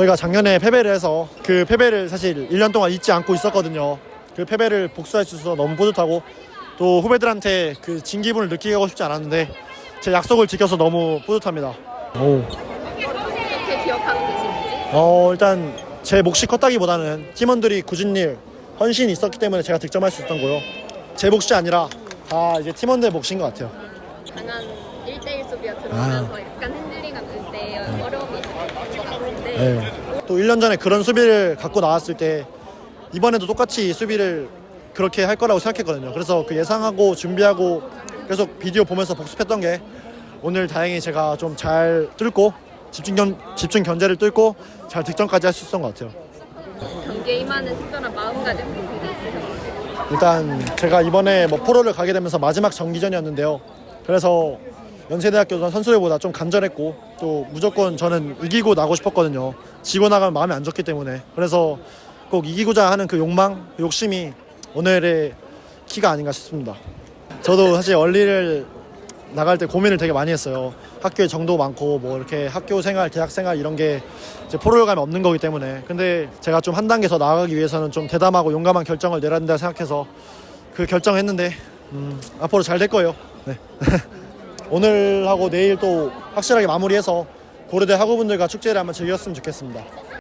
저희가 작년에 패배를 해서 그 패배를 사실 1년 동안 잊지 않고 있었거든요. 그 패배를 복수할 수 있어서 너무 뿌듯하고 또 후배들한테 그 진 기분을 느끼게 하고 싶지 않았는데 제 약속을 지켜서 너무 뿌듯합니다. 오. 어떻게 기억하고 계시는지? 어 일단 제 몫이 컸다기보다는 팀원들이 굳은 일 헌신이 있었기 때문에 제가 득점할 수 있던 거요. 제 몫이 아니라 다 이제 팀원들 몫인 것 같아요. 강한 1대1 수비가 들어오면서 약간 흔들리가 될때 어려움이 있을 것 같은데 네. 또 1년 전에 그런 수비를 갖고 나왔을 때 이번에도 똑같이 수비를 그렇게 할 거라고 생각했거든요. 그래서 그 예상하고 준비하고 계속 비디오 보면서 복습했던 게 오늘 다행히 제가 좀 잘 뚫고 집중 견 집중 견제를 뚫고 잘 득점까지 할 수 있었던 것 같아요. 경기에 임하는 특별한 마음가짐 같은 게 있으셨나요? 일단 제가 이번에 뭐 프로를 가게 되면서 마지막 정기전이었는데요. 그래서 연세대학교 선수들보다 좀 간절했고 또 무조건 저는 이기고 나고 싶었거든요. 지고 나가면 마음이 안 좋기 때문에 그래서 꼭 이기고자 하는 그 욕망, 그 욕심이 오늘의 키가 아닌가 싶습니다. 저도 사실 얼리를 나갈 때 고민을 되게 많이 했어요. 학교에 정도 많고 뭐 이렇게 학교 생활, 대학 생활 이런 게 이제 가면 없는 거기 때문에 근데 제가 좀 한 단계 더 나아가기 위해서는 좀 대담하고 용감한 결정을 내려야 된다 생각해서 그 결정했는데 음, 앞으로 잘 될 거예요. 네. 오늘하고 내일 또 확실하게 마무리해서 고려대 학우분들과 축제를 한번 즐겼으면 좋겠습니다.